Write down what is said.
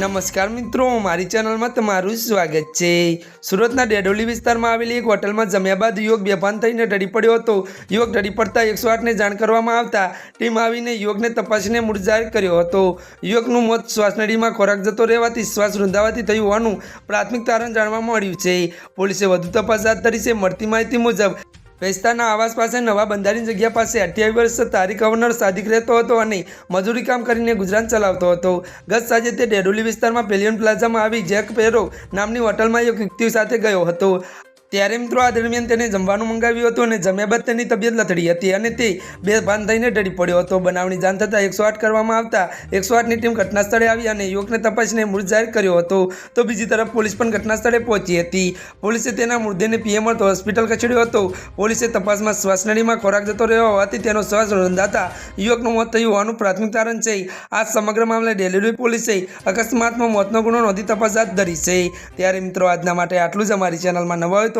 નમસ્કાર મિત્રો, મારી ચેનલમાં તમારું સ્વાગત છે. સુરતના ડેડોલી વિસ્તારમાં આવેલી એક હોટલમાં જમ્યા બાદ યોગ બેભાન થઈને ઢળી પડ્યો હતો. યોગ ઢળી પડતા એકસો આઠને જાણ કરવામાં આવતા ટીમ આવીને યોગને તપાસીને જાહેર કર્યો હતો. યોગનું મોત શ્વાસનળીમાં ખોરાક જતો રહેવાથી શ્વાસ રૂંધાવાથી થયું હોવાનું પ્રાથમિક તારણ જાણવા મળ્યું છે. પોલીસે વધુ તપાસ હાથ ધરી છે. મળતી માહિતી મુજબ વિસ્તારના આવાસ પાસે નવા બંધારીની જગ્યા પાસે અઠ્યાવીસ વર્ષ તારીખ અવનર સાદિક રહેતો હતો અને મજૂરી કામ કરીને ગુજરાન ચલાવતો હતો. ગત સાંજે તે ડેડોલી વિસ્તારમાં પેલિયન પ્લાઝામાં આવી જેક પેરો નામની હોટલમાં એક વ્યક્તિ સાથે ગયો હતો. ત્યારે મિત્રો આ દરમિયાન તેને જમવાનું મંગાવ્યું હતું અને જમ્યા બાદ તેની તબિયત લથડી હતી અને તે બે ભાન થઈને ઢળી પડ્યો હતો. બનાવની જાણ થતાં એકસો આઠ કરવામાં આવતા એકસો આઠની ટીમ ઘટના સ્થળે આવી અને યુવકને તપાસીને મૃત જાહેર કર્યો હતો. તો બીજી તરફ પોલીસ પણ ઘટના સ્થળે પહોંચી હતી. પોલીસે તેના મૃતદેહને પીએમ અર્થ હોસ્પિટલ ખસેડ્યો હતો. પોલીસે તપાસમાં શ્વાસનળીમાં ખોરાક જતો રહ્યો હોવાથી તેનો શ્વાસ રંધાતા યુવકનું મોત થયું હોવાનું પ્રાથમિક તારણ છે. આ સમગ્ર મામલે ડેલિવરી પોલીસે અકસ્માતમાં મોતનો ગુનો નોંધી તપાસ હાથ ધરી છે. ત્યારે મિત્રો આજના માટે આટલું જ. અમારી ચેનલમાં નવા હોય તો